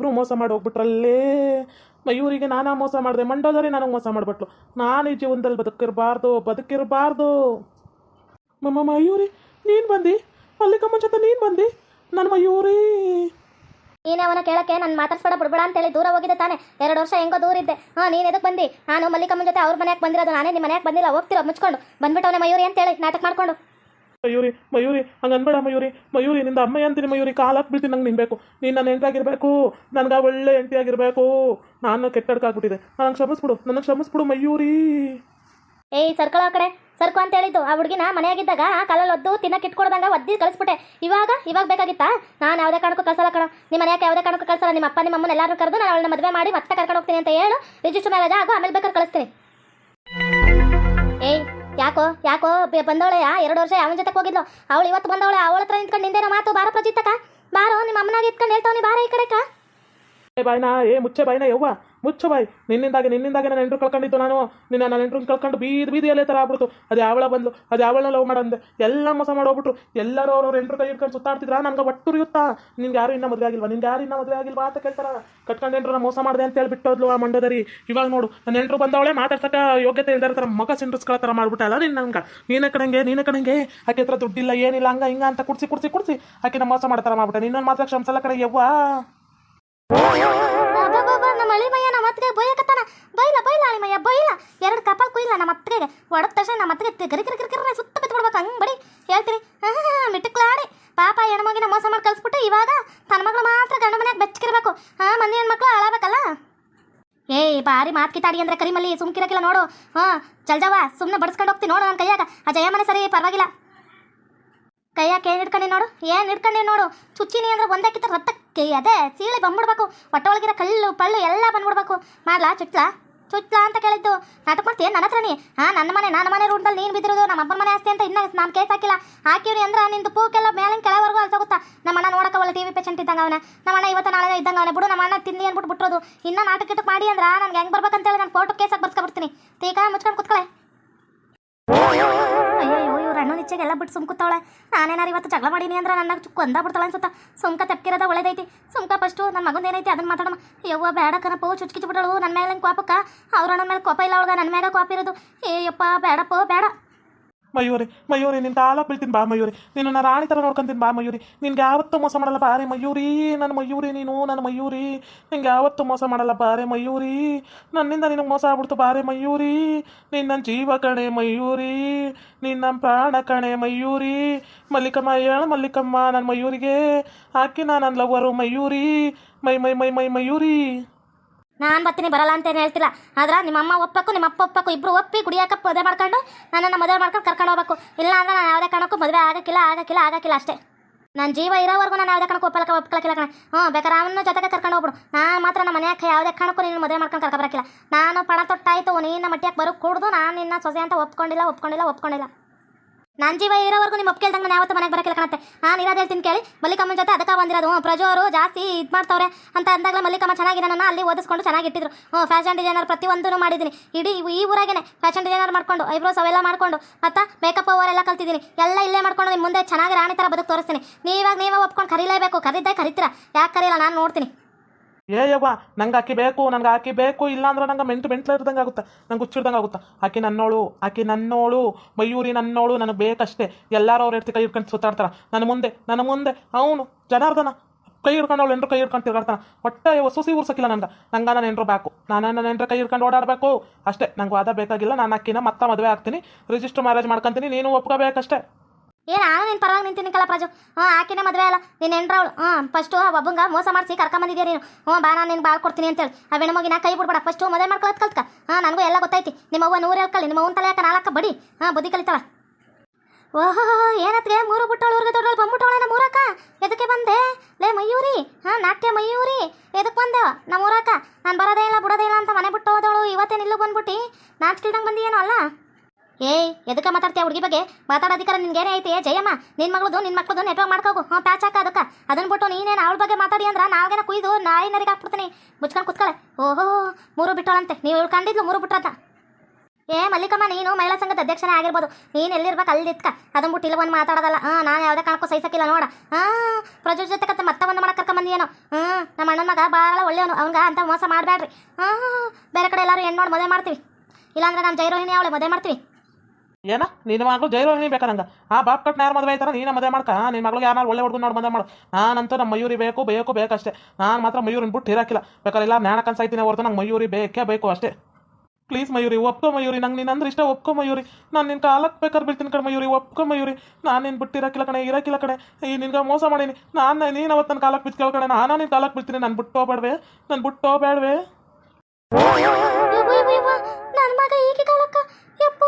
ಇಬ್ಬರು ಮೋಸ ಮಾಡಿ ಹೋಗ್ಬಿಟ್ರಲ್ಲೇ ಮಯೂರಿಗೆ ನಾನಾ ಮೋಸ ಮಾಡಿದೆ. ಮಂಡೋದರೆ ನನಗೆ ಮೋಸ ಮಾಡಿಬಿಟ್ಲು. ನಾನು ಈ ಜೀವನದಲ್ಲಿ ಬದುಕಿರಬಾರ್ದು ಬದುಕಿರಬಾರ್ದು. ಮಮ್ಮ ಮಯೂರಿ ನೀನು ಬಂದು? ಅಲ್ಲಿಗೆ ಜೊತೆ ನೀನು ಬಂದು? ನನ್ನ ಮಯೂರಿ ನೀನೇ ಅವನ ಕೇಳಕ್ಕೆ ನಾನು ಮಾತಾಡ್ಸ್ಬೇಡ, ಬಿಡ್ಬೇಡ ಅಂತೇಳಿ ದೂರ ಹೋಗಿದ್ದೆ ತಾನೆ. ಎರಡು ವರ್ಷ ಹೆಂಗೋ ದೂರ ಇದ್ದೆ. ಹಾಂ, ನೀನು ಎದಕ್ಕೆ ಬಂದು? ನಾನು ಮಲ್ಲಿಕಮ್ಮನ ಜೊತೆ ಅವ್ರ ಮನೆಗೆ ಬಂದಿರೋದು. ನಾನೇ ನಿಮ್ಮ ಮನೆಗೆ ಬಂದಿಲ್ಲ. ಹೋಗ್ತಿರೋ? ಮುಚ್ಕೊಂಡು. ಬಂದ್ಬಿಟ್ಟವನೇ ಮಯೂರಿ ಅಂತೇಳಿ ನಾಟಕ ಮಾಡ್ಕೊಂಡು. ಮಯೂರಿ ಮಯೂರಿ, ಹಂಗೆ ಅನ್ಬೇಡ ಮಯೂರಿ. ಮಯೂರಿ, ನಿಂದ ಅಮ್ಮ ಅಂತೀನಿ ಮಯೂರಿ ಕಾಲಕ್ಕೆ ಬಿಡ್ತೀನಿ ನಂಗೆ ನಿನ್ಬೇಕು ನೀನು ನನ್ನ ಹೆಂಡಾಗಿರ್ಬೇಕು ನನಗೆ ಒಳ್ಳೆ ಹೆಂಡತಿಯಾಗಿರ್ಬೇಕು. ನಾನು ಕೆಟ್ಟಡ್ಕಾಗ್ಬಿಟ್ಟಿದೆ ನನಗೆ ಕ್ಷಮಿಸ್ಬಿಡು ನನಗೆ ಕ್ಷಮಿಸ್ಬಿಡು ಮಯೂರಿ. ಏಯ್ ಸರ್ಕಲ್ ಆ ಕಡೆ. ಸರ್ಕು ಅಂತ ಹೇಳಿದ್ದು. ಆ ಹುಡುಗಿನ ಮನೆಯಾಗಿದ್ದಾಗ ಆ ಕಲ್ಲಲ್ಲಿ ಒದ್ದು ತಿನ್ನಕ್ಕೆ ಇಟ್ಕೊಡ್ದಂಗ ಒದ್ದಿ ಕಳಿಸ್ಬಿಟ್ಟೆ. ಇವಾಗ ಇವಾಗ ಬೇಕಾಗಿತ್ತಾ? ನಾನು ಯಾವುದೇ ಕಾರಣಕ್ಕೂ ಕಳ್ಸಲ್ಲ ಕಣ. ನಿಮ್ಮ ಮನೆಯಾಕೆ ಯಾವುದೇ ಕಾರಣಕ್ಕೂ ಕಳ್ಸಲ್ಲ. ನಿಮ್ಮ ಅಪ್ಪ, ನಿಮ್ಮ ಅಮ್ಮನ ಎಲ್ಲರೂ ಕರೆದು ನಾನು ಅವಳನ್ನ ಮದುವೆ ಮಾಡಿ ಮತ್ತೆ ಕರ್ಕೊಂಡು ಹೋಗ್ತೀನಿ ಅಂತ ಹೇಳು. ರಿಜಿಸ್ಟರ್ ಮ್ಯಾರೇಜ್ ಆಗೋ, ಆಮೇಲೆ ಬೇಕಾದ್ರೆ ಕಳಿಸ್ತೀನಿ. ಯಾಕೋ ಯಾಕೋ, ಬೆ- ಬಂದವಳೆ ಯಾ ಎರಡು ವರ್ಷ ಯಾವ ಜೊತೆ ಹೋಗಿದ್ಲು. ಅವಳು ಇವತ್ತು ಬಂದವಳೆ, ಅವಳ ಹತ್ರ ನಿಂತ್ಕೊಂಡು ನಿಂದೇನೋ ಮಾತು, ಬಾರ ಪ್ರಜಿತಕ ಬಾರೋ, ನಿಮ್ಮ ಅಮ್ಮನಾಗ ಹೇಳ್ತಾವ್ ಹೇಳ್ತಾವನಿ ಬಾರ ಈ ಕಡೆಕ ಏ ಬಾಯ್ನ, ಏ ಮುಚ್ಚೆ ಬಾಯ್ನ, ಯವ್ವ. ಮುಚ್ಚು ಬಾಯ್. ನಿನ್ನಿಂದಾಗಿ ನಿನ್ನಿಂದಾಗಿ ನನ್ನ ಎಂಟ್ರು ಕಳ್ಕೊಂಡಿದ್ದು ನಾನು. ನಿನ್ನ ನನ್ನ ಎಂಟ್ರು ಕಳ್ಕೊಂಡು ಬೀದಿ ಬೀದಿಯಲ್ಲೇ ಥರ ಆಗ್ಬಿಡ್ತು ಅದು ಯಾವಳ ಬಂದು, ಅದು ಯಾವಳ ಲವ್ ಮಾಡಂದೆ. ಎಲ್ಲ ಮೋಸ ಮಾಡೋಗ್ಬಿಟ್ರು ಎಲ್ಲರೂ ಅವ್ರವ್ರ ಎಂಟ್ರು ಕೈ ಹಿಡ್ಕೊಂಡು ಸುತ್ತಾಡ್ತಿದ್ರ? ನನಗೆ ಇರುತ್ತಾ ನಿನ್ಗೆ ಯಾರು ಇನ್ನೂ ಮದುವೆ ಆಗಿಲ್ವಾ? ನಿನ್ಗೆ ಯಾರು ಇನ್ನೂ ಮದುವೆ ಆಗಿಲ್ವಾ ಅಂತ ಕೇಳ್ತಾರ. ಕಟ್ಕೊಂಡು ಹೆಂಡ್ರನ್ನ ಮೋಸ ಮಾಡಿದೆ ಅಂತ ಹೇಳ್ಬಿಟ್ಟೋದ್ಲು ಆ ಮಂಡದರಿ ಇವಾಗ ನೋಡು, ನನ್ನ ಎಂಟ್ರು ಬಂದವಳೆ ಮಾತಾಡ್ಸಕ್ಕೆ ಯೋಗ್ಯತೆ ಇಲ್ದಾರ ಥರ ಮಗ ಸಿಂಡ್ರಿಸ್ಕೊಳ್ಳೋ ಥರ ಮಾಡ್ಬಿಟ್ಟಲ್ಲ ನೀನು ನಂಗೆ ನೀನ ಕಣಂಗೆ ನೀನ ಕಣಂಗೆ. ಆಕೆ ಹತ್ರ ದುಡ್ಡಿಲ್ಲ, ಏನಿಲ್ಲ, ಹಂಗ, ಹಿಂಗ ಅಂತ ಕುಡ್ಸಿ ಕುಡ್ಸಿ ಕುಡ್ಸಿ ಆಕೆ ಮೋಸ ಮಾಡ್ತಾರ ಮಾಡ್ಬಿಟ್ಟೆ. ನಿನ್ನೊಂದು ಮಾತ್ರ ಕ್ಷಮಿಸಲ್ಲ ಕಡೆ ಯವ್ವಾ? ಅಳಿಮಯ್ಯ ನಮ್ಮ ಅತ್ತಿಗೆ ಬೈಯಕತ್ತಾನ. ಬೈಲ ಬೈಲ ಅಳಿಮಯ್ಯ ಬೈಲ. ಎರಡು ಕಪಾಲ್ ಕುಯ್ಲ ನಮ್ಮ ಅತ್ತಿಗೆ ಒಡದ ತಕ್ಷಣ ನಮ್ಮ ಅತ್ತಿಗೆ ಗರಿ ಗರಿ ಗರಿ ಗರಿ ಸುತ್ತ ಬಿತ್ತು ಬಿಡ್ಬೇಕು ಹಂಗೆ ಬಡಿ. ಹೇಳ್ತೀನಿ. ಮಿಟ್ಟಕ್ಲಾಡಿ ಪಾಪ ಹೆಣ್ಮಗಿನ ಮೋಸ ಮಾಡಿ ಕಳಿಸ್ಬಿಟ್ಟು ಇವಾಗ ತನ್ನ ಮಗಳು ಮಾತ್ರ ಗಂಡ ಮನ್ಯಾಗ ಬೆಚ್ಚಕಿರ್ಬೇಕು ಹಾ ಮಂದಿ ಹೆಣ್ಮಕ್ಳು ಅಳಬೇಕಲ್ಲ ಏಯ್ ಬಾರಿ ಮಾತ್ ಕಿತಾಡಿ ಅಂದ್ರೆ ಕರಿಮಲ್ಲಿ ಸುಮ್ಕಿರಕಿಲ್ಲ ನೋಡು. ಹಾ ಜಲ್ಜವ ಸುಮ್ಮನೆ ಬಡಿಸ್ಕೊಂಡು ಹೋಗ್ತೀನಿ ನೋಡು ನನ್ನ ಕೈಯಾಗ. ಆ ಜಯ ಮನೆ ಸರಿ ಪರವಾಗಿಲ್ಲ. ಕೈಯಾಗ ಏನ್ ಹಿಡ್ಕೊಂಡಿ ನೋಡು. ಏನ್ ಹಿಡ್ಕೊಂಡೆ ನೋಡು. ಚುಚ್ಚಿನಿ ಅಂದ್ರೆ ಒಂದೇ ಕಿತ್ತ ರಕ್ತಕ್ಕೆ ಅದೇ ಸೀಳಿ ಬಂದ್ಬಿಡ್ಬೇಕು. ಹೊಟ್ಟೆ ಒಳಗಿರೋ ಕಲ್ಲು ಪಳ್ಳು ಎಲ್ಲ ಬಂದ್ಬಿಡ್ಬೇಕು. ಮಾಡ್ಲಾ ಚುಟ್ಲಾ ಚುಟ್ಲಾ ಅಂತ ಕೇಳಿದ್ದು. ನಾಟಕ ಮಾಡ್ತೀಯ? ನನ್ನ ಹತ್ರ ನೀ? ಹಾ, ನನ್ನ ಮನೆ ನನ್ನ ಮನೆ ರೂಟ್ದಲ್ಲಿ ನೀನು ಬಿದ್ದಿರೋದು, ನಮ್ಮ ಅಪ್ಪನ ಮನೆ ಆಸ್ತಿ ಅಂತ ಇನ್ನ ನಾನು ಕೇಸ್ ಹಾಕಿಲ್ಲ. ಹಾಕಿವ್ರಿ ಅಂದ್ರೆ ನಿಂದು ಪೂಕೆಲ್ಲ ಮೇಲಿನ ಕೆಳವರೆಗೂ ಅಲ್ಸೋಗುತ್ತಾ? ನಮ್ಮ ಅಣ್ಣ ನೋಡಕ್ಕೆ ಟಿ ವಿ ಪೇಷಂಟ್ ಇದ್ದಂಗೆ ಅವನ. ನಮ್ಮ ಅಣ್ಣ ಇವತ್ತು ನಾಳೆ ಇದ್ದಂಗೆ ಅವನ. ಬಿಡು, ನಮ್ಮ ಅಣ್ಣ ತಿಂದು ಅಂದ್ಬಿಟ್ಟು ಬಿಟ್ಟಿರೋದು ಇನ್ನೂ ನಾಟಕ ಗಿಟಕ್ ಮಾಡಿ ಅಂದ್ರೆ ನನ್ಗೆ ಹೆಂಗೆ ಬರ್ಬೇಕಂತೇಳಿ ನಾನು ಫೋಟೋ ಕೇಸಾಗಿ ಬರ್ಸ್ಕೊಬಿಡ್ತೀನಿ ತೀಕ ಮುಚ್ಕೊಂಡು ಕುತ್ಕೊಳೆ. ಅಯ್ಯೋ ಇವ್ರ ಅಣ್ಣ ನಿಚ್ಚೆಗೆ ಎಲ್ಲ ಬಿಟ್ಟು ಸುಮ್ಕುತ್ತವಳೆ ನಾನೇನಾರು ಇವತ್ತು ಜಗಳ ಮಾಡೀನಿ ಅಂದ್ರೆ ನನ್ನ ಕೊಂದ ಬಿಡ್ತಾಳೆ ಅನ್ಸುತ್ತ? ಸುಮ್ಕ ತಪ್ಪಿರೋದ ಒಳ್ಳೇದೈತಿ. ಸುಮ್ಕ ಫಸ್ಟು ನನ್ನ ಮಗಂದು ಏನೈತಿ ಅದನ್ನ ಮಾತಾಡಮ್ಮ. ಯವ್ವ ಬೇಡ ಕಣಪ್ಪ ಚುಚ್ಕಿಚ್ ಬಿಟ್ಟಳು ನನ್ನ ಮೇಲೆ ಕೋಪಕ್ಕ. ಅವ್ರ ಅಣ್ಣನ ಮೇಲೆ ಕೋಪ ಇಲ್ಲ ಅವಳಗ ನನ್ನ ಮ್ಯಾಗ ಕೋಪ ಇರೋದು. ಏಯಪ್ಪ ಬೇಡಪ್ಪ, ಬೇಡ. ಮಯೂರಿ ಮಯೂರಿ ನಿನ್ನ ತಾಲಕ್ ಬೀಳ್ತೀನಿ ಬಾ ಮಯೂರಿ. ನೀನು ನಾನು ರಾಣಿ ಥರ ನೋಡ್ಕೊಂತೀನಿ ಬಾ ಮಯೂರಿ. ನಿನ್ಗೆ ಯಾವತ್ತೂ ಮೋಸ ಮಾಡಲ್ಲ ಬಾರೆ ಮಯೂರಿ. ನನ್ನ ಮಯೂರಿ ನೀನು, ನನ್ನ ಮಯೂರಿ. ನಿಂಗೆ ಯಾವತ್ತೂ ಮೋಸ ಮಾಡಲ್ಲ ಬಾರೆ ಮಯೂರಿ. ನನ್ನಿಂದ ನಿನಗೆ ಮೋಸ ಆಗ್ಬಿಡ್ತು ಬಾರೆ ಮಯೂರಿ. ನೀನು ನನ್ನ ಜೀವ ಕಣೆ ಮಯೂರಿ. ನೀನು ನನ್ನ ಪ್ರಾಣ ಕಣೆ ಮಯೂರಿ. ಮಲ್ಲಿಕಮ್ಮ, ಹೇಳ ಮಲ್ಲಿಕಮ್ಮ ನನ್ನ ಮಯೂರಿಗೆ. ಹಾಕಿ ನಾನು ನನ್ನ lover Mayuri. My my my my Mayuri. ನಾನು ಬರ್ತೀನಿ, ಬರಲ್ಲ ಅಂತ ಏನು ಹೇಳ್ತಿಲ್ಲ. ಆದ್ರೆ ನಿಮ್ಮ ಅಮ್ಮ ಒಪ್ಪಬೇಕು ನಿಮ್ಮ ಅಪ್ಪ ಒಪ್ಪಕ್ಕು ಇಬ್ಬರು ಒಪ್ಪಿ ಕುಡಿಯಾಕ ಮದುವೆ ಮಾಡ್ಕೊಂಡು ನನ್ನನ್ನು ಮದುವೆ ಮಾಡ್ಕೊಂಡು ಕರ್ಕೊಂಡು ಹೋಗ್ಬೇಕು. ಇಲ್ಲ ಅಂದ್ರೆ ನಾನು ಯಾವುದೇ ಕಾರಣಕ್ಕೂ ಮದುವೆ ಆಗಕ್ಕಿಲ್ಲ ಆಗಕ್ಕಿಲ್ಲ ಆಗಕ್ಕಿಲ್ಲ ಅಷ್ಟೇ. ನನ್ನ ಜೀವ ಇರೋವರೆಗೂ ನಾನು ಯಾವುದೇ ಕಾರಣಕ್ಕೂ ಒಪ್ಪಲಕ್ಕ, ಒಪ್ಕೊಳಕ್ಕಿಲ್ಲ ಕಣ. ಹ್ಞೂ ಬೇಕಾದ್ರೆ ಅವನ ಜೊತೆಗೆ ಕರ್ಕೊಂಡು ಹೋಗ್ಬಿಡು. ನಾನು ಮಾತ್ರ ನಮ್ಮ ಮನೆಯಾಗ ಯಾವುದೇ ಕಾರಣಕ್ಕೂ ನೀನು ಮದುವೆ ಮಾಡ್ಕೊಂಡು ಕರ್ಕೊಬರಕ್ಕಿಲ್ಲ ನಾನು ಪಣ ತೊಟ್ಟಾಯಿತು, ನೀನು ಮಟ್ಟಿಯಾಗಿ ಬರೋ ಕೂಡ್ದು, ನಾನು ನಿನ್ನ ಸೊಸೆ ಅಂತ ಒಪ್ಕೊಂಡಿಲ್ಲ ಒಪ್ಕೊಂಡಿಲ್ಲ ಒಪ್ಕೊಂಡಿಲ್ಲ. ನನ್ನ ಜೀವ ಇರೋವರೆಗೂ ನಿಮ್ಮ ಒಪ್ಪಿಗೆ ನಾನು ಯಾವತ್ತೂ ಮನೆಗೆ ಬರಕಿಲ್ಲ ಕಾಣುತ್ತೆ. ನಾನು ಇರೋದು ಹೇಳ್ತೀನಿ ಕೇಳಿ. ಮಲ್ಲಿಕಮ್ಮನ ಜೊತೆ ಅದಕ್ಕೆ ಬಂದಿರೋದು. ಅವರು ಜಾಸ್ತಿ ಇದು ಮಾಡ್ತಾವ್ರೆ ಅಂತ ಅಂದಾಗಲೇ ಮಲ್ಲಿಕಮ್ಮ ಚೆನ್ನಾಗಿ ನನ್ನ ಅಲ್ಲಿ ಓದಿಸ್ಕೊಂಡು ಚೆನ್ನಾಗಿಟ್ಟಿದ್ರು ಹ್ಞೂ ಫ್ಯಾಷನ್ ಡಿಸೈನರ್ ಪ್ರತಿಯೊಂದೂ ಮಾಡಿದ್ದೀನಿ. ಇಡೀ ಈ ಊರಾಗೇನೆ ಫ್ಯಾಷನ್ ಡಿಸೈನರ್ ಮಾಡ್ಕೊಂಡು ಐಬ್ರೋಸ್ ಅವೆಲ್ಲ ಮಾಡ್ಕೊಂಡು, ಮತ್ತು ಮೇಕಪ್ ಅವರೆಲ್ಲ ಕಲ್ತಿದ್ದೀನಿ. ಎಲ್ಲ ಇಲ್ಲೇ ಮಾಡ್ಕೊಂಡು ನಿಮ್ಮ ಮುಂದೆ ಚೆನ್ನಾಗಿ ರಾಣಿ ಥರ ಬದುಕು ತೋರಿಸ್ತೀನಿ. ನೀವಾಗ ನೀವೇ ಒಪ್ಕೊಂಡು ಕರೀಲೇಬೇಕು. ಕರೀದೇ ಕರಿತೀರಾ. ಯಾಕೆ ಕರೀಲ್ಲ? ನಾನು ನೋಡ್ತೀನಿ. ಏ ಯವ್ವ, ನಂಗೆ ಆಕೆ ಬೇಕು, ನಂಗೆ ಆಕೆ ಬೇಕು, ಇಲ್ಲಾಂದ್ರೆ ನಂಗೆ ಮೆಂಟು ಮೆಂಟ್ಲ ಇರ್ದಂಗೆ ಆಗುತ್ತೆ. ನಂಗೆ ಹುಚ್ಚಿಡ್ದಂಗೆ ಆಗುತ್ತೆ. ಆಕೆ ನನ್ನೋಳು ಆಕೆ ನನ್ನೋಳು, ಮಯೂರಿ ನನ್ನೋಳು, ನನಗೆ ಬೇಕಷ್ಟೇ. ಎಲ್ಲರೂ ಅವ್ರ ಎತ್ತಿ ಕೈ ಹಿಡ್ಕೊಂಡು ಸುತ್ತಾಡ್ತಾರೆ. ನನ್ನ ಮುಂದೆ ನನ್ನ ಮುಂದೆ, ಅವನು, ಜನಾರ್ದನ. ಕೈ ಹಿಡ್ಕೊಂಡು ಅವಳು ಎಂಟ್ರು ಕೈ ಹಿಡ್ಕೊಂಡು ತಿರ್ಗಾಡ್ತಾನೆ. ಒಟ್ಟೆ ಸುಸಿ ಊರ್ಸಕ್ಕಿಲ್ಲ ನಂಗೆ. ನಂಗೆ ನಾನು ಎಂಟ್ರು ಬೇಕು. ನಾನು ನನ್ನ ಎಂಟ್ರು ಕೈ ಹಿಡ್ಕೊಂಡು ಓಡಾಡಬೇಕು. ಅಷ್ಟೇ, ನಂಗೆ ವಾದ ಬೇಕಾಗಿಲ್ಲ. ನಾನು ಅಕ್ಕಿನ ಮತ್ತೆ ಮದುವೆ ಆಗ್ತೀನಿ. ರಿಜಿಸ್ಟರ್ ಮ್ಯಾರೇಜ್ ಮಾಡ್ಕೊತೀನಿ. ನೀನು ಒಪ್ಕೋಬೇಕಷ್ಟೇ. ಏ ನಾನು ನೀನು ಪರವಾಗಿ ನಿಂತಿನಿಕಲ್ಲ ಪ್ರಾಜು? ಹಾಂ ಆಕಿನೇ ಮದುವೆ ಅಲ್ಲ. ನೀನು ಎಂಡ್ರವಳು ಹಾಂ ಫಸ್ಟು ಒಬ್ಬಂಗ ಮೋಸ ಮಾಡಿಸಿ ಕರ್ಕೊಂಬಂದಿದ್ಯಾ ನೀನು? ಹ್ಞೂ ಬಾ, ನಾನು ನಿನ್ಗೆ ಬಾಳ್ ಕೊಡ್ತೀನಿ ಅಂತೇಳಿ. ಆ ಹೆಣ್ಮಗಿನ ಕೈ ಬಿಡ್ಬೇಡ. ಫಸ್ಟು ಮದುವೆ ಮಾಡ್ಕೊಳತ್ ಕಲ್ತ್ಕ. ಹಾಂ ನನಗೂ ಎಲ್ಲ ಗೊತ್ತೈತಿ. ನಿಮ್ಮ ಅವ್ವ ನೂರು ಹೇಳ್ಕಲ್ಲಿ ನಿಮ್ಮ ಅವ್ನ ತಲೆ ನಾಲ್ಕ ಬಡಿ. ಹಾಂ ಬುದ್ಧಿ ಕಲಿತಾಳ. ಓಹೋ ಏನತ್ಗೆ ಮೂರು ಬಿಟ್ಟವಳು ಊರಿಗೆ ದೊಡ್ಡವಳು ಬಂದ್ಬಿಟ್ಟವಳ ನಮ್ಮ ಊರಕ್ಕ ಎದಕ್ಕೆ ಬಂದೆ? ಲೇ, ಮಯೂರಿ. ಹಾಂ ನಾಟ್ಯ ಮಯೂರಿ. ಎದಕ್ಕೆ ಬಂದೆ? ನಮ್ಮ ಊರಕ್ಕ. ನಾನು ಬರೋದೇ ಇಲ್ಲ, ಬಿಡೋದೇ ಇಲ್ಲ ಅಂತ ಮನೆ ಬಿಟ್ಟು ಹೋದವಳು. ಇವತ್ತೇನು ಇಲ್ಲೂ ಬಂದ್ಬಿಟ್ಟು. ನಾಚ್ಕಿಲ್ದಂಗೆ ಬಂದಿಯೇನೋ ಅಲ್ಲ? ಏಯ್ ಎದಕ್ಕೆ ಮಾತಾಡ್ತೀಯ ಹುಡುಗಿ ಬಗ್ಗೆ? ಮಾತಾಡೋ ಅಧಿಕಾರ ನಿನ್ಗೇನೇ ಐತಿ? ಜಯಮ್ಮ, ನಿನ್ ಮಗಳದು, ನಿನ್ ಮಕ್ಳದು ನೆಟ್ವರ್ಕ್ ಮಾಡ್ಕೋಗು ಹ್ಞೂ ಪ್ಯಾಚ್ ಹಾಕ ಅದಕ್ಕೆ. ಅದನ್ನ ಬಿಟ್ಟು ನೀನೇನು ಅವಳ ಬಗ್ಗೆ ಮಾತಾಡಿ ಅಂದ್ರೆ ನಾವೇನ ಕುಯ್ದು ನಾಯಿ ನರಿಗೆ ಹಾಕ್ಬಿಡ್ತೀನಿ. ಮುಚ್ಕೊಂಡು ಕುತ್ಕೊಳ್ಳೆ ಓಹೋ, ಮೂರು ಬಿಟ್ಟೋಳಂತೆ. ನೀವು ಇವಳು ಕಂಡಿದ್ಲು ಮೂರು ಬಿಟ್ರಂತ ಏ, ಮಲ್ಲಿಕಮ್ಮ, ನೀನು ಮಹಿಳಾ ಸಂಘದ ಅಧ್ಯಕ್ಷನೇ ಆಗಿರ್ಬೋದು. ನೀನು ಎಲ್ಲಿರ್ಬೇಕು ಅಲ್ಲಿ ಇತ್ಕ ಅದನ್ನ ಬಿಟ್ಟು ಇಲ್ಲಿ ಒಂದು ಮಾತಾಡೋದಲ್ಲ. ಹಾಂ ನಾನು ಯಾವುದೇ ಕಾರಣಕ್ಕೂ ಸಹಿಸಕ್ಕಿಲ್ಲ, ನೋಡ. ಹಾಂ ಪ್ರಜೋ ಜೊತೆ ಕತ್ತೆ ಮತ್ತೆ ಒಂದು ಮಾಡಕ್ಕೆ ಕರ್ಕೊಂಬಂದಿಯೇನೋ ಹ್ಞೂ ನಮ್ಮ ಅಣ್ಣನ ಮಗ ಭಾಳ ಒಳ್ಳೆಯವನು. ಅವ್ನ್ಗ ಅಂತ ಮೋಸ ಮಾಡಬೇಡ್ರಿ ಹಾಂ ಬೇರೆ ಕಡೆ ಎಲ್ಲರೂ ಹೆಣ್ಣು ನೋಡಿ ಮದುವೆ ಮಾಡ್ತೀವಿ. ಇಲ್ಲಾಂದ್ರೆ ನಮ್ಮ ಜೈರೋಹಿಣಿ ಅವಳೆ ಮದುವೆ ಮಾಡ್ತೀವಿ. ಏನ? ನಿನ್ನ ಮಗಳು ಬೇಕಾ ನಂಗೆ? ಆ ಬಾಪ್ ಕಟ್ನ ಯಾರು ಮದುವೆ ಆಯ್ತಾರ? ನೀನು ಮದುವೆ ಮಾಡ್ಕ. ನಿನ್ನ ಮಗಳು ಯಾರು ಒಳ್ಳೆ ಹುಡುಗ ನೋಡಿ ಮದುವೆ ಮಾಡು. ನಾನಂತೂ ನಮ್ಮ ಮಯೂರಿ ಬೇಕು ಬೇಕು ಬೇಕಷ್ಟೇ ನಾನು ಮಾತ್ರ ಮಯೂರಿನ ಬಿಟ್ಟು ಇರಾಕಿಲ್ಲ. ಬೇಕಾದ್ರೆ ಇಲ್ಲ ನಾಣ ಕನ್ಸಾಯ್ತೀನಿ ಹೊರತು ನಂಗೆ ಮಯೂರಿ ಬೇಕೇ ಬೇಕು ಅಷ್ಟೇ. ಪ್ಲೀಸ್ ಮಯೂರಿ, ಒಪ್ಕೊ ಮಯೂರಿ. ನಂಗೆ ನೀನು ಅಂದ್ರೆ ಇಷ್ಟ, ಒಪ್ಕೊ ಮಯೂರಿ. ನಾನು ನಿನ್ನ ಕಾಲಕ್ಕೆ ಬೇಕಾದ್ರೆ ಬೀಳ್ತೀನಿ ಕಡೆ ಮಯೂರಿ, ಒಪ್ಕೊ ಮಯೂರಿ. ನಾನು ನಿನ್ನ ಬಿಟ್ಟು ಇರಾಕಿಲ್ಲ ಕಣೆ, ಇರಾಕಿಲ್ಲ ಕಡೆ ಈ ನಿನ್ಗೆ ಮೋಸ ಮಾಡೀನಿ. ನಾನು, ನೀನು ಅವತ್ತು ನನ್ನ ಕಾಲಕ್ಕೆ ಬಿತ್ತು ಕಣೆ. ನಾನು ನಿನ್ನ ಕಾಲಕ್ಕೆ ಬಿಡ್ತೀನಿ ನಾನು ಬಿಟ್ಟು ಹೋಗ್ಬೇಡ್ವೆ ನಾನು ಬಿಟ್ಟು ಹೋಗ್ಬೇಡ್ವೆ ನನ್ನ ಮಗ ಈಕೆ ಕಾಲಕ್ಕ ಯಪ್ಪು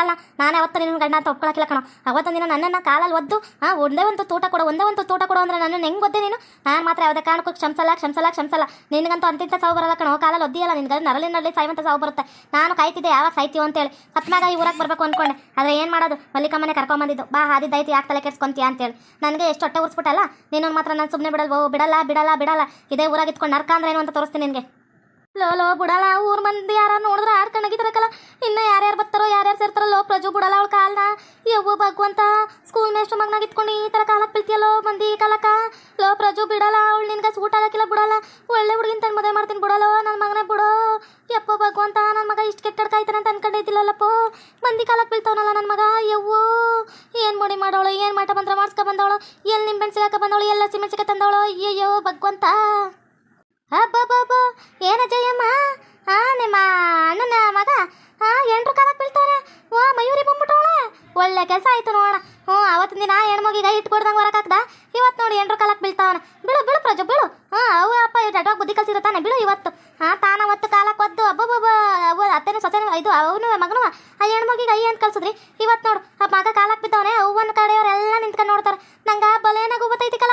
ನನ್ನ ನಾನು ಅವತ್ತ ನಿನ್ನ ಗಂಡ ಅಂತ ಒಪ್ಕೊಳಕಿಲ್ಲ ಕಣೋ. ಅವತ್ತೊಂದು ದಿನ ನನ್ನನ್ನು ಕಾಲಲ್ಲಿ ಒದ್ದು ಹಾಂ ಒಂದೇ ಒಂದು ತೋಟ ಕೊಡು, ಒಂದೇ ಒಂದು ತೋಟ ಕೊಡು ಅಂದ್ರೆ ನನ್ನ ಹೆಂಗೆ ಒದ್ದೆ ನೀನು? ನಾನು ಮಾತ್ರ ಯಾವುದೇ ಕಾರಣಕ್ಕೂ ಕ್ಷಮಿಸಲ್ಲ, ಕ್ಷಮಸಲ್ಲ, ಕ್ಷಮಿಸಲ್ಲ. ನಿನಗಂತೂ ಅಂತಿಂತ ಸಾವು ಬರಲ್ಲ ಕಣೋ. ಕಾಲಲ್ಲಿ ಒದ್ದಿಯಲ್ಲ ನಿನ್ಗೆ ನರಳಿನಲ್ಲಿ ಸಾಯುವಂಥ ಸಾವು ಬರುತ್ತೆ. ನಾನು ಕಾಯ್ತಿದ್ದೆ ಯಾವಾಗ ಸಾಯ್ತೀವೋ ಅಂತೇಳಿ ಹತ್ನಾಗ ಈ ಊರಾಗ ಬರಬೇಕು ಅಂದ್ಕೊಂಡೆ ಆದರೆ ಏನು ಮಾಡೋದು? ಮಲ್ಲಿಕಮ್ಮನೆ ಕರ್ಕೊಂಬಂದಿದ್ದು ಬಾ ಹಾದಿದ್ದಾಯ್ತು ಯಾಕೆ ತಲೆ ಕೆಡ್ಸ್ಕೊಂತೀಯ ಅಂತೇಳಿ ನನಗೆ ಎಷ್ಟು ಹೊಟ್ಟೆ ಉರ್ಸ್ಬಿಟ್ಟಲ್ಲ ನೀನು ಮಾತ್ರ ನಾನು ಸುಮ್ಮನೆ ಬಿಡಲ್ವೋ? ಬಿಡಲ್ಲ ಬಿಡಲ್ಲ ಬಿಡಲ್ಲ. ಇದೇ ಊರಾಗ ಇತ್ಕೊಂಡು ನರ್ಕ ಅಂದ್ರೆ ಏನು ಅಂತ ತೋರಿಸ್ತೀನಿ ನಿನಗೆ. ಲೋ ಲೋ ಬಿಡಲ್ಲ ಊರ್ ಮಂದಿ ಯಾರ ನೋಡಿದ್ರೆ ಕಣಗಿದ್ರಕಲ್ಲ? ಇನ್ನು ಯಾರ್ಯಾರು ಬರ್ತಾರೋ, ಯಾರ್ಯಾರು ಸೇರ್ತಾರಲ್ಲೋ, ಪ್ರಜು ಬಿಡಲ್ಲ ಅವಳ ಕಾಲ್ನ? ಯವ್ವ ಭಗವಂತ ಸ್ಕೂಲ್ ಮೇಷ್ಟ್ರ ಮಗನಾಗ ಇತ್ಕೊಂಡು ಈ ಥರ ಕಾಲಕ್ಕೆ ಬೀಳ್ತೀಯಲ್ಲೋ, ಮಂದಿ ಕಾಲಕ್ಕ? ಲೋ, ಪ್ರಜು ಬಿಡಲ್ಲ ಅವಳು ನಿನ್ಗೆ ಸೂಟ್ ಆಗಕ್ಕಿಲ್ಲ ಬಿಡಲ್ಲ ಒಳ್ಳೆ ಹುಡುಗಿನ ತನ್ನ ಮದುವೆ ಮಾಡ್ತೀನಿ ಬಿಡಲ್ಲೋ ನನ್ನ ಮಗನೇ ಬಿಡೋ. ಯಪ್ಪ ಭಗವಂತ ನನ್ನ ಮಗ ಇಷ್ಟು ಕೆಟ್ಟಡ್ಕಾಯ್ತಾನೆ ಅಂತ ಅನ್ಕೊಂಡಿದ್ದಿಲ್ಲಲ್ಲಪ್ಪೋ ಮಂದಿ ಕಾಲಕ್ಕೆ ಬೀಳ್ತಾವನಲ್ಲ ನನ್ನ ಮಗ, ಯವ್ವೋ. ಏನು ಮೋಡಿ ಮಾಡೋಳು, ಏನು ಮಾಟ ಬಂದ್ರೆ ಮಾಡಿಸ್ಕೊ ಬಂದವಳು ಎಲ್ಲಿ ನಿಂಬೆಣ್ಣು ಸಿಗಾಕ ಬಂದವಳು ಎಲ್ಲ ಸಿಮೆಂಟ್ ತಂದವಳು? ಅಯ್ಯಯ್ಯೋ ಭಗವಂತ. ಅಬ್ಬಬ್ಬಬ್ಬ, ಏನ ಜಯಮ್ಮ ಹಾ ನಿಮ್ಮ ಅಣ್ಣನ ಮಗ ಹಾ ಎಂಟ್ರು ಕಾಲಕ್ಕೆ ಬೀಳ್ತಾರೆ ವಾ ಮಯೂರಿ ಬಂದ್ಬಿಟ್ಟವಳೆ ಒಳ್ಳೆ ಕೆಲಸ ಆಯ್ತು ನೋಡ ಹ್ಞೂ ದಿನ ಕೊಡ್ದಂಗ್ ಇಟ್ಕೊಡ್ದಂಗೆ ಹೊರಕಾಕ್ದ ಇವತ್ತು ನೋಡಿ ಎಂಟ್ರ ಕಾಲಕ್ಕೆ ಬೀಳ್ತಾವನ. ಬಿಡು ಬಿಡು ಪ್ರಜು ಬಿಡು ಹಾಂ ಅಪ್ಪ ಡಾಟಾಗ ಬುದ್ಧಿ ಕಲ್ಸಿರ್ತಾನೆ ಬಿಡು ಇವತ್ತು. ಹಾ, ತಾನ ಒತ್ತು ಕಾಲಕ್ಕೆ ಒದ್ದು. ಅಬ್ಬಬ್ಬಬ್ಬ ಅವು ಅತ್ತೆನೂ ಇದು ಅವನು, ಮಗನು. ಆ ಹೆಣ್ಮಗಿಗೆ ಅಯ್ಯ ಅಂತ ಕಳ್ಸಿದ್ರಿ ಇವತ್ತು ನೋಡು, ಆ ಮಗ ಕಾಲಕ್ಕೆ ಬಿದ್ದವನೇ, ಅವ್ವನ ಕಡೆಯವರೆಲ್ಲ ನಿಂತ್ಕೊಂಡು ನೋಡ್ತಾರೆ. ನಂಗೆ ಬಲೇನಾಗೂ ಗೊತ್ತೈತಿ ಕಲ.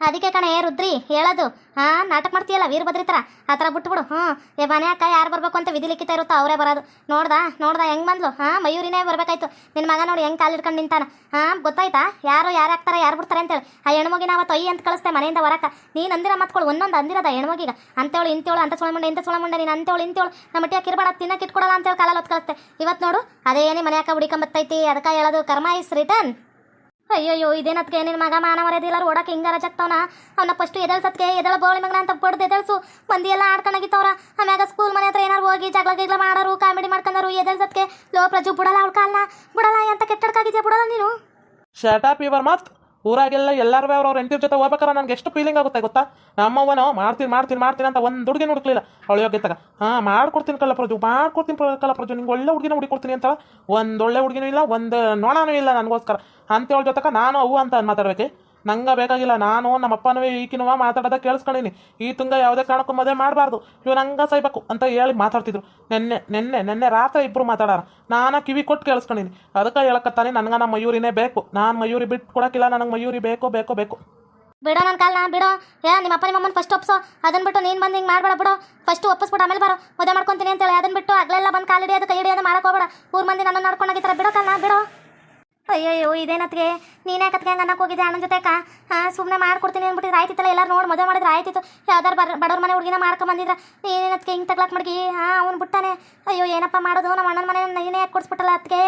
ಅದಕ್ಕೆ ಕಣೆ, ರುದ್ರಿ, ಹೇಳೋದು. ಹಾ ನಾಟಕ ಮಾಡ್ತೀಯಲ್ಲ, ವೀರಭದ್ರಿ ಥರ ಆ ಥರ ಬಿಟ್ಬಿಡು, ಹ್ಞೂ. ಏ ಮನ್ಯಾಕ ಯಾರು ಬರಬೇಕು ಅಂತ ವಿಧಿ ಲಿಖಿತ ಇರುತ್ತೋ ಅವರೇ ಬರೋದು. ನೋಡ್ದಾ ನೋಡ್ದಾ, ಹೆಂಗೆ ಬಂದ್ಲು? ಹಾ, ಮಯೂರಿನೇ ಬರಬೇಕಾಯ್ತು. ನಿನ್ನ ಮಗ ನೋಡಿ ಹೆಂಗೆ ಕಾಲು ಹಿಡ್ಕೊಂಡು ನಿಂತಾನ? ಹಾಂ, ಗೊತ್ತಾಯ್ತಾ? ಯಾರು ಯಾರು ಹಾಕ್ತಾರೆ, ಯಾರು ಬಿಡ್ತಾರೆ ಅಂತೇಳಿ. ಆ ಹೆಣ್ಮಗಿನ ಅವತ್ತು ಒಯ್ಯಿ ಅಂತ ಕಳಿಸ್ತೆ ಮನೆಯಿಂದ ಹೊರಕ. ನೀನು ಅಂದಿರ ಮತ್ಕೊಳು, ಒಂದೊಂದು ಅಂದಿರದ ಹೆಣ್ಮಗಿಗ? ಅಂತೇಳು, ಇಂತೇಳು, ಅಂತ ಸೊಳಮುಂಡೆ, ಇಂತ ಸೊಳಮುಂಡೆ, ನೀನು ಅಂತೇಳು, ಇಂತೇಳು. ನಮ್ಮ ಮಟ್ಟಿಯ ಕಿರ್ಬಾಡ ತಿನ್ನಕ್ಕೆ ಇಟ್ಕೊಡಲ್ಲ ಅಂತೇಳಿ ಕಾಲಲ್ಲಿ ಹೊತ್ತು ಕಳಿಸ್ತೆ ಇವತ್ತು ನೋಡು, ಅದೇನೇ ಅಕ್ಕ ಹುಡಿಕೊಂಬತ್ತೈತಿ ಅದಕ್ಕೆ ಹೇಳೋದು ಕರ್ಮ ಇಸ್ ರಿಟರ್ನ್. ಅಯ್ಯಯ್ಯೋ ಇದೇನತ್ಕೆ ನಿನ್ನ ಮಗ ಮಾನವರದಿಲ್ಲರು ಓಡಕ್ಕೆ ಹಿಂಗಾರ ಚಕ್ತವನ ಅವನ ಫಸ್ಟ್ ಸತ್ಕೆ? ಎದಳ ಬೋಳಿ ಮಗನ ಅಂತ ಪಡ್ದು ಎದಳ್ಸು? ಮಂದಿ ಎಲ್ಲ ಆಡ್ಕೊಂಡಾಗಿತ್ತವ್ರ ಆಮ್ಯಾಗ ಸ್ಕೂಲ್ ಮನೆ ಹತ್ರ ಏನಾರು ಹೋಗಿ ಜಗಳ ಗಿಗ್ಲ ಮಾಡೋರು ಕಾಮಿಡಿ ಮಾಡ್ಕೊಂಡರು ಸತ್ಕೆ? ಲೋ ಪ್ರಜು ಬಿಡಲ್ಲ ಅವ್ಳ ಕಾಲ್ನ? ಬಿಡಲ್ಲ ಅಂತ ಕೆಟ್ಟಡ್ಕಾಗಿದ್ಯಾ ಬಿಡಲ್ಲ ನೀನು? ಶಟಾಪ್ ಇವರ್ ಮಾತ್. ಊರಾಗೆಲ್ಲ ಎಲ್ಲರೂ ಅವ್ರ ಹೆಂಡತಿ ಜೊತೆ ಹೋಗ್ಬೇಕಾರೆ ನನಗೆ ಎಷ್ಟು ಫೀಲಿಂಗ್ ಆಗುತ್ತೆ ಗೊತ್ತಾ? ನಮ್ಮವ್ವನೋ, ಮಾಡ್ತೀನಿ ಮಾಡ್ತೀನಿ ಮಾಡ್ತೀನಿ ಅಂತ ಒಂದು ಹುಡುಗಿನ ಹುಡುಕ್ಲಿಲ್ಲ. ಅವಳು ಯೋಗ್ಯತಾಗ ಹಾಂ, ಮಾಡ್ಕೊಡ್ತೀನಿ ಕಲ್ಲ ಪ್ರಜು, ಮಾಡ್ಕೊಡ್ತೀನಿ ಕಲ್ಲ ಪ್ರಜು, ನಿಂಗೆ ಒಳ್ಳೆ ಹುಡುಗಿನ ಹುಡುಕೊಡ್ತೀನಿ ಅಂತ ಒಂದು ಒಳ್ಳೆ ಹುಡುಗಿನೂ ಇಲ್ಲ, ಒಂದು ನೋಣನೂ ಇಲ್ಲ ನನಗೋಸ್ಕರ. ಅಂತೇಳ ಜೊತೆಗೆ ನಾನು ಅವು ಅಂತ ಮಾತಾಡ್ಬೇಕು? ನಂಗೆ ಬೇಕಾಗಿಲ್ಲ, ನಾನು ನಮ್ಮಪ್ಪನವೇ ಈಕಿನವ ಮಾತಾಡೋದ ಕೇಳಿಸ್ಕೊಂಡಿನಿ. ಈ ತುಂಗ ಯಾವುದೇ ಕಾರಣಕ್ಕೂ ಮದುವೆ ಮಾಡಬಾರ್ದು. ಇವ್ರು ಹಂಗೆ ಸಾಯ್ಬೇಕು ಅಂತ ಹೇಳಿ ಮಾತಾಡ್ತಿದ್ರು. ನೆನ್ನೆ ನೆನ್ನೆ ನೆನ್ನೆ ರಾತ್ರಿ ಇಬ್ಬರು ಮಾತಾಡಾರ. ನಾನು ಕಿವಿ ಕೊಟ್ಟು ಕೇಳಿಸ್ಕೊಂಡಿನಿ. ಅದಕ್ಕೆ ಹೇಳಕತ್ತಾನೆ, ನನಗೆ ನಮ್ಮ ಮಯೂರಿನೇ ಬೇಕು. ನಾನು ಮಯೂರಿ ಬಿಟ್ಟು ಕೊಡೋಕ್ಕಿಲ್ಲ, ನನಗೆ ಮಯೂರಿ ಬೇಕು ಬೇಕು ಬೇಕು. ಬಿಡೋ ನನ್ನ ಕಾಲ್ನ ಬಿಡೋ. ಏ ನಿಮ್ಮ ಅಪ್ಪ ನಿಮ್ಮಮ್ಮನ ಫಸ್ಟ್ ಒಪ್ಸೋ. ಅದನ್ನ ಬಿಟ್ಟು ನೀನು ಬಂದು ಹಿಂಗೆ ಮಾಡಬೇಡ ಬಿಡೋ. ಫಸ್ಟ್ ಒಪ್ಪಿಸ್ಬಿಟ್ಟು ಆಮೇಲೆ ಬರೋ. ಮದುವೆ ಮಾಡ್ಕೊಂತೀನಿ ಅಂತೇಳಿ. ಅದನ್ನ ಬಿಟ್ಟು ಅಗ್ಲೆಲ್ಲ ಬಂದು ಕಾಲಿಡಿ ಅದು ಕೈ ಹಿಡಿಯೋದು ಮಾಡೋಕೋಬೇಡ ಊರು ಮಂದಿ ನನ್ನ ನಡ್ಕೊಂಡಾಗಿತ್ತರ ಬಿಡೋ ನಾನು ಬಿಡೋ. ಅಯ್ಯಯ್ಯೋ, ಇದೇನತ್ಗೆ? ನೀನೇ ಕತ್ಗೆ ಹಂಗೆ ಅನ್ನಕ್ಕೆ ಹೋಗಿದ್ದೆ? ಅಣ್ಣನ ಜೊತೆ ಹಾಂ ಸುಮ್ಮನೆ ಮಾಡ್ಕೊಡ್ತೀನಿ ಅಂದ್ಬಿಟ್ಟಿದ್ರೆ ಆಯ್ತಿತ್ತಲ್ಲ ಎಲ್ಲರೂ ನೋಡಿ ಮದುವೆ ಮಾಡಿದ್ರೆ ಆಯ್ತಿತ್ತು ಯಾವ್ದಾರು ಬರ, ಬಡವ್ರ ಮನೆ ಹುಡುಗಿನ ಮಾಡ್ಕೊಂಬಂದಿದ್ರೆ ನೀನೇನತ್ಗೆ ಹಿಂಗೆ ತಗ್ಲಾಕ್ ಮಡ್ಗಿ? ಹಾಂ, ಅವ್ನು ಬಿಟ್ಟಾನೆ. ಅಯ್ಯೋ, ಏನಪ್ಪ ಮಾಡೋದು? ನಮ್ಮ ಅಣ್ಣನ ಮನೆ ನೀನೇ ಯಾಕೆ ಕೊಡಿಸ್ಬಿಟ್ಟಲ್ಲ ಅದಕ್ಕೆ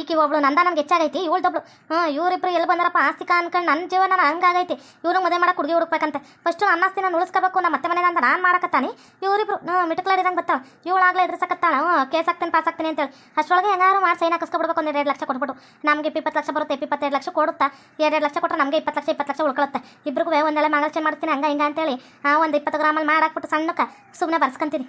ಈಕಿ ಒಬ್ಳು ನಂದ ನನ್ಗೆ ಹೆಚ್ಚಾಗೈತಿ ಇವಳ್ದೊಬ್ಳು ಹಾಂ ಇವರಿಬ್ರು ಎಲ್ಲಿ ಬಂದಾರಪ್ಪ? ಆಸ್ತಿಕ ಅನ್ಕೊಂಡು ನನ್ನ ಜೀವನ ಹಂಗಾಗೈತಿ. ಇವ್ರಿಗೆ ಮದುವೆ ಮಾಡಕ್ಕೆ ಹುಡುಗಿ ಹುಡುಕ್ಬೇಕಂತೆ. ಫಸ್ಟ್ ನನ್ನ ಆಸ್ತಿ ನಾನು ಉಳಿಸ್ಕೋಬೇಕು ನಮ್ಮ ಮತ್ತೆ ಮನೆಯಿಂದ ಅಂತ ನಾನು ಮಾಡಕತ್ತಾನೆ. ಇವರಿಬ್ರು ಹ್ಞೂ ಮಿಟಕ್ಲಾಡಿದಂಗೆ ಬರ್ತಾಳೆ ಇವಳಾಗಲೇ ಎದುರಿಸಕತ್ತಾಳ. ಹ್ಞೂ ಕೇಸ್ ಹಾಕ್ತೀನಿ, ಪಾಸ್ ಆಗ್ತೀನಿ ಅಂತೇಳಿ. ಅಷ್ಟರೊಳಗೆ ಹೆಂಗಾರು ಮಾಡಿ ಸೈನ್ ಹಾಕಿಸ್ಕೊಬಿಡ್ಬೇಕು ಒಂದು ಎರಡು ಲಕ್ಷ ಕೊಟ್ಬಿಟ್ಟು. ನಮಗೆ ಇಪ್ಪತ್ತು ಲಕ್ಷ ಬರುತ್ತೆ, ಇಪ್ಪತ್ತೆರಡು ಲಕ್ಷ ಕೊಡುತ್ತಾ? ಎರಡು ಲಕ್ಷ ಕೊಟ್ಟರೆ ನಮಗೆ ಇಪ್ಪತ್ತು ಲಕ್ಷ ಇಪ್ಪತ್ತು ಲಕ್ಷ ಉಳ್ಕೊಳುತ್ತೆ. ಇಬ್ಬರಿಗೂ ಒಂದೆಲ್ಲ ಮಂಗಳಚೆ ಮಾಡ್ತೀನಿ ಹಂಗೆ ಹಿಂಗೆ ಅಂತೇಳಿ. ಹಾಂ ಒಂದು ಇಪ್ಪತ್ತು ಗ್ರಾಮಲ್ಲಿ ಮಾಡಾಕ್ಬಿಟ್ಟು ಸಣ್ಣಕ್ಕೆ ಸುಮ್ಮನೆ ಬರ್ಸ್ಕೊಂತೀನಿ.